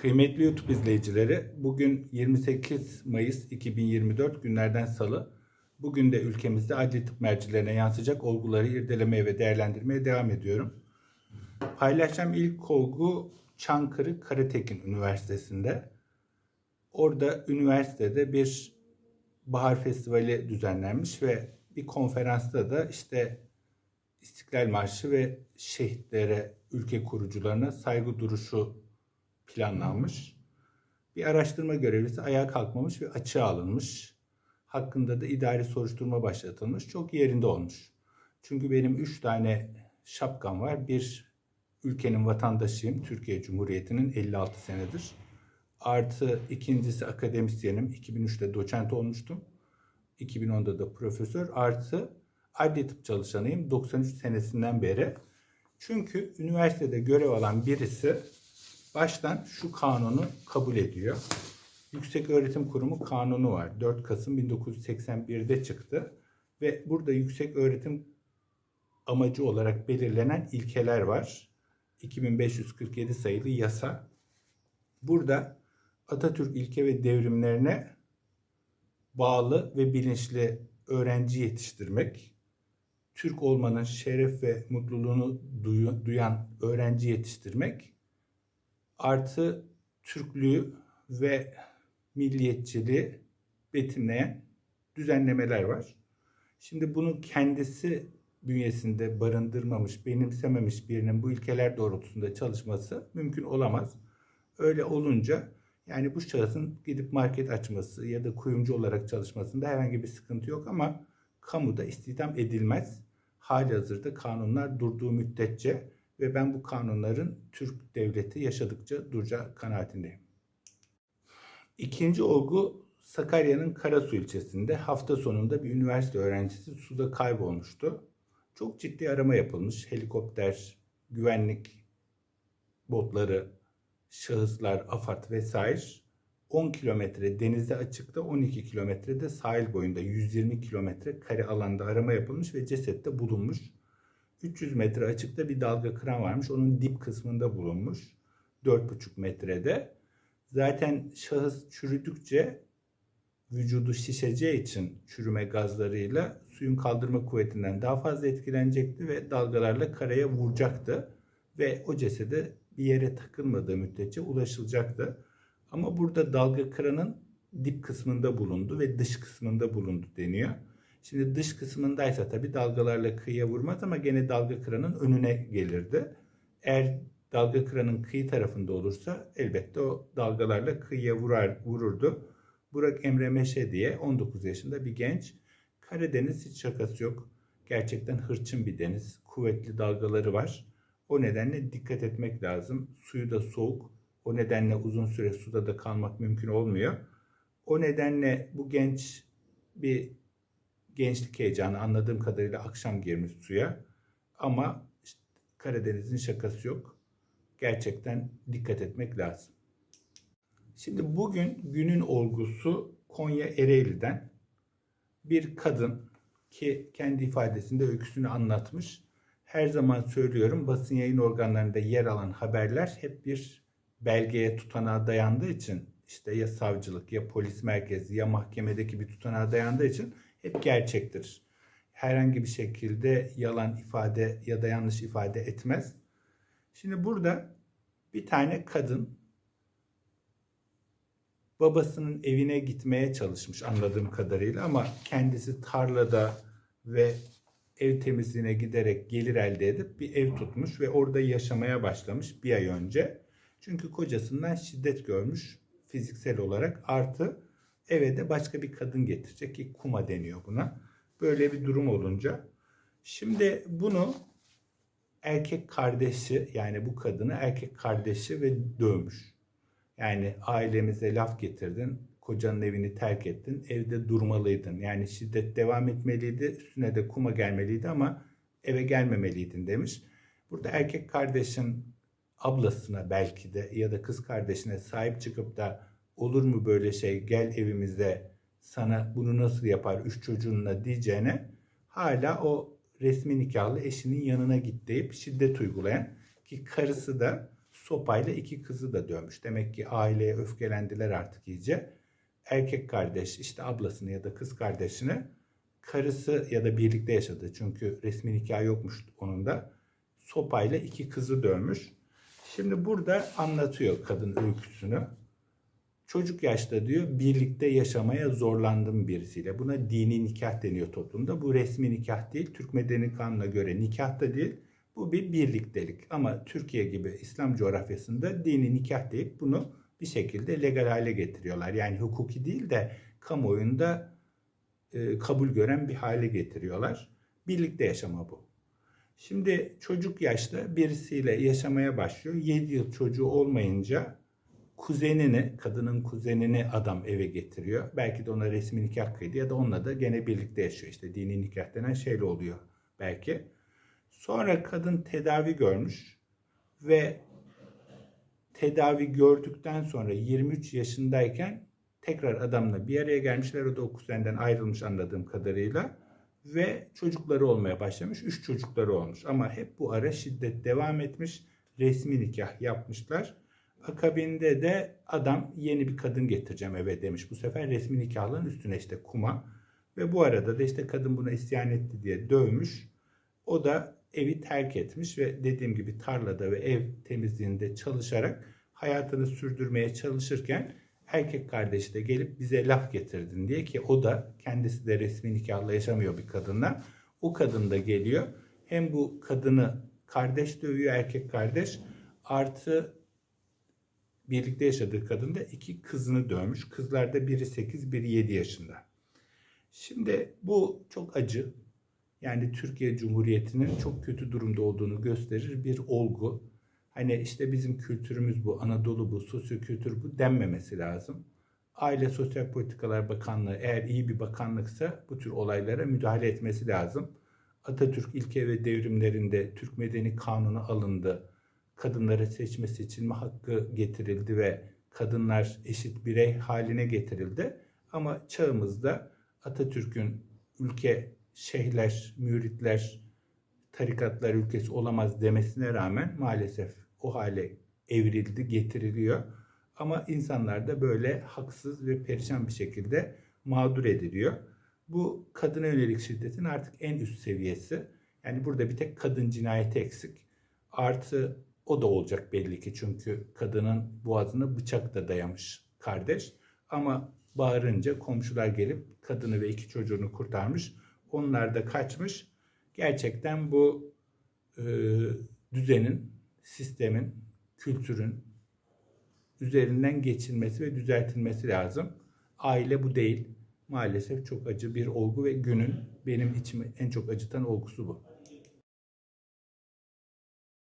Kıymetli YouTube izleyicileri, bugün 28 Mayıs 2024 günlerden salı. Bugün de ülkemizde adli tıp mercilerine yansıyacak olguları irdelemeye ve değerlendirmeye devam ediyorum. Paylaşacağım ilk olgu Çankırı Karatekin Üniversitesi'nde. Orada üniversitede bir bahar festivali düzenlenmiş ve bir konferansta da işte İstiklal Marşı ve şehitlere, ülke kurucularına saygı duruşu planlanmış. Bir araştırma görevlisi ayağa kalkmamış ve açığa alınmış. Hakkında da idari soruşturma başlatılmış. Çok yerinde olmuş. Çünkü benim üç tane şapkam var. Bir ülkenin vatandaşıyım. Türkiye Cumhuriyeti'nin 56 senedir. Artı ikincisi akademisyenim. 2003'te doçent olmuştum. 2010'da da profesör. Artı adli tıp çalışanıyım 93 senesinden beri. Çünkü üniversitede görev alan birisi baştan şu kanunu kabul ediyor. Yüksek Öğretim Kurumu kanunu var. 4 Kasım 1981'de çıktı ve burada yüksek öğretim amacı olarak belirlenen ilkeler var. 2547 sayılı yasa. Burada Atatürk ilke ve devrimlerine bağlı ve bilinçli öğrenci yetiştirmek, Türk olmanın şeref ve mutluluğunu duyan öğrenci yetiştirmek, artı Türklüğü ve milliyetçiliği betimleyen düzenlemeler var. Şimdi bunu kendisi bünyesinde barındırmamış, benimsememiş birinin bu ilkeler doğrultusunda çalışması mümkün olamaz. Öyle olunca yani bu şahısın gidip market açması ya da kuyumcu olarak çalışmasında herhangi bir sıkıntı yok ama kamuda istihdam edilmez. Hali hazırda kanunlar durduğu müddetçe ve ben bu kanunların Türk devleti yaşadıkça duracağı kanaatindeyim. İkinci olgu Sakarya'nın Karasu ilçesinde hafta sonunda bir üniversite öğrencisi suda kaybolmuştu. Çok ciddi arama yapılmış. Helikopter, güvenlik botları, şahıslar, AFAD vesaire 10 kilometre denizde açıkta 12 kilometrede sahil boyunda 120 kilometre kare alanda arama yapılmış ve ceset de bulunmuş. 300 metre açıkta bir dalga kıran varmış. Onun dip kısmında bulunmuş. 4,5 metrede. Zaten şahıs çürüdükçe vücudu şişeceği için çürüme gazlarıyla suyun kaldırma kuvvetinden daha fazla etkilenecekti ve dalgalarla karaya vuracaktı. Ve o cesede bir yere takılmadığı müddetçe ulaşılacaktı. Ama burada dalga kıranın dip kısmında bulundu ve dış kısmında bulundu deniyor. Şimdi dış kısmındaysa tabii dalgalarla kıyıya vurmaz ama gene dalga kıranın önüne gelirdi. Eğer dalga kıranın kıyı tarafında olursa elbette o dalgalarla kıyıya vurar, vururdu. Burak Emre Meşe diye 19 yaşında bir genç. Karadeniz hiç şakası yok. Gerçekten hırçın bir deniz. Kuvvetli dalgaları var. O nedenle dikkat etmek lazım. Suyu da soğuk. O nedenle uzun süre suda da kalmak mümkün olmuyor. O nedenle bu genç bir gençlik heyecanı anladığım kadarıyla akşam girmiş suya. Ama işte Karadeniz'in şakası yok. Gerçekten dikkat etmek lazım. Şimdi bugün günün olgusu Konya Ereğli'den bir kadın ki kendi ifadesinde öyküsünü anlatmış. Her zaman söylüyorum basın yayın organlarında yer alan haberler hep bir belgeye tutanağa dayandığı için işte ya savcılık ya polis merkezi ya mahkemedeki bir tutanağa dayandığı için hep gerçektir. Herhangi bir şekilde yalan ifade ya da yanlış ifade etmez. Şimdi burada bir tane kadın babasının evine gitmeye çalışmış anladığım kadarıyla ama kendisi tarlada ve ev temizliğine giderek gelir elde edip bir ev tutmuş ve orada yaşamaya başlamış bir ay önce. Çünkü kocasından şiddet görmüş fiziksel olarak artı eve de başka bir kadın getirecek ki kuma deniyor buna. Böyle bir durum olunca. Şimdi bunu erkek kardeşi yani bu kadını erkek kardeşi ve dövmüş. Yani ailemize laf getirdin, kocanın evini terk ettin, evde durmalıydın. Yani şiddet devam etmeliydi, üstüne de kuma gelmeliydi ama eve gelmemeliydin demiş. Burada erkek kardeşin ablasına belki de ya da kız kardeşine sahip çıkıp da olur mu böyle şey gel evimize sana bunu nasıl yapar üç çocuğunla diyeceğine hala o resmi nikahlı eşinin yanına git deyip şiddet uygulayan ki karısı da sopayla iki kızı da dövmüş. Demek ki aileye öfkelendiler artık iyice. Erkek kardeş işte ablasını ya da kız kardeşini karısı ya da birlikte yaşadı. Çünkü resmi nikah yokmuş onun da. Sopayla iki kızı dövmüş. Şimdi burada anlatıyor kadın öyküsünü. Çocuk yaşta diyor birlikte yaşamaya zorlandım birisiyle. Buna dini nikah deniyor toplumda. Bu resmi nikah değil. Türk Medeni Kanunu'na göre nikah da değil. Bu bir birliktelik. Ama Türkiye gibi İslam coğrafyasında dini nikah deyip bunu bir şekilde legal hale getiriyorlar. Yani hukuki değil de kamuoyunda e, kabul gören bir hale getiriyorlar. Birlikte yaşama bu. Şimdi çocuk yaşta birisiyle yaşamaya başlıyor. 7 yıl çocuğu olmayınca kuzenini, kadının kuzenini adam eve getiriyor. Belki de ona resmi nikah kıydı ya da onunla da gene birlikte yaşıyor. İşte dini nikah denen şeyle oluyor belki. Sonra kadın tedavi görmüş ve tedavi gördükten sonra 23 yaşındayken tekrar adamla bir araya gelmişler. O da o kuzenden ayrılmış anladığım kadarıyla. Ve çocukları olmaya başlamış. Üç çocukları olmuş. Ama hep bu ara şiddet devam etmiş. Resmi nikah yapmışlar. Akabinde de adam yeni bir kadın getireceğim eve demiş. Bu sefer resmi nikahlığın üstüne işte kuma. Ve bu arada da işte kadın buna isyan etti diye dövmüş. O da evi terk etmiş ve dediğim gibi tarlada ve ev temizliğinde çalışarak hayatını sürdürmeye çalışırken erkek kardeşi de gelip bize laf getirdin diye ki o da kendisi de resmi nikahla yaşamıyor bir kadınla. O kadın da geliyor. Hem bu kadını kardeş dövüyor erkek kardeş artı birlikte yaşadığı kadın da iki kızını dövmüş. Kızlar da biri 8 biri 7 yaşında. Şimdi bu çok acı. Yani Türkiye Cumhuriyeti'nin çok kötü durumda olduğunu gösterir bir olgu. Hani işte bizim kültürümüz bu, Anadolu bu, sosyokültür bu denmemesi lazım. Aile Sosyal Politikalar Bakanlığı eğer iyi bir bakanlıksa bu tür olaylara müdahale etmesi lazım. Atatürk ilke ve devrimlerinde Türk Medeni Kanunu alındı. Kadınlara seçme seçilme hakkı getirildi ve kadınlar eşit birey haline getirildi. Ama çağımızda Atatürk'ün ülke şeyhler, müritler, tarikatlar ülkesi olamaz demesine rağmen maalesef o hale evrildi, getiriliyor. Ama insanlar da böyle haksız ve perişan bir şekilde mağdur ediliyor. Bu kadına yönelik şiddetin artık en üst seviyesi. Yani burada bir tek kadın cinayeti eksik. Artı o da olacak belli ki çünkü kadının boğazına bıçak da dayamış kardeş. Ama bağırınca komşular gelip kadını ve iki çocuğunu kurtarmış. Onlar da kaçmış. Gerçekten bu e, düzenin, sistemin, kültürün üzerinden geçilmesi ve düzeltilmesi lazım. Aile bu değil. Maalesef çok acı bir olgu ve günün benim içimi en çok acıtan olgusu bu.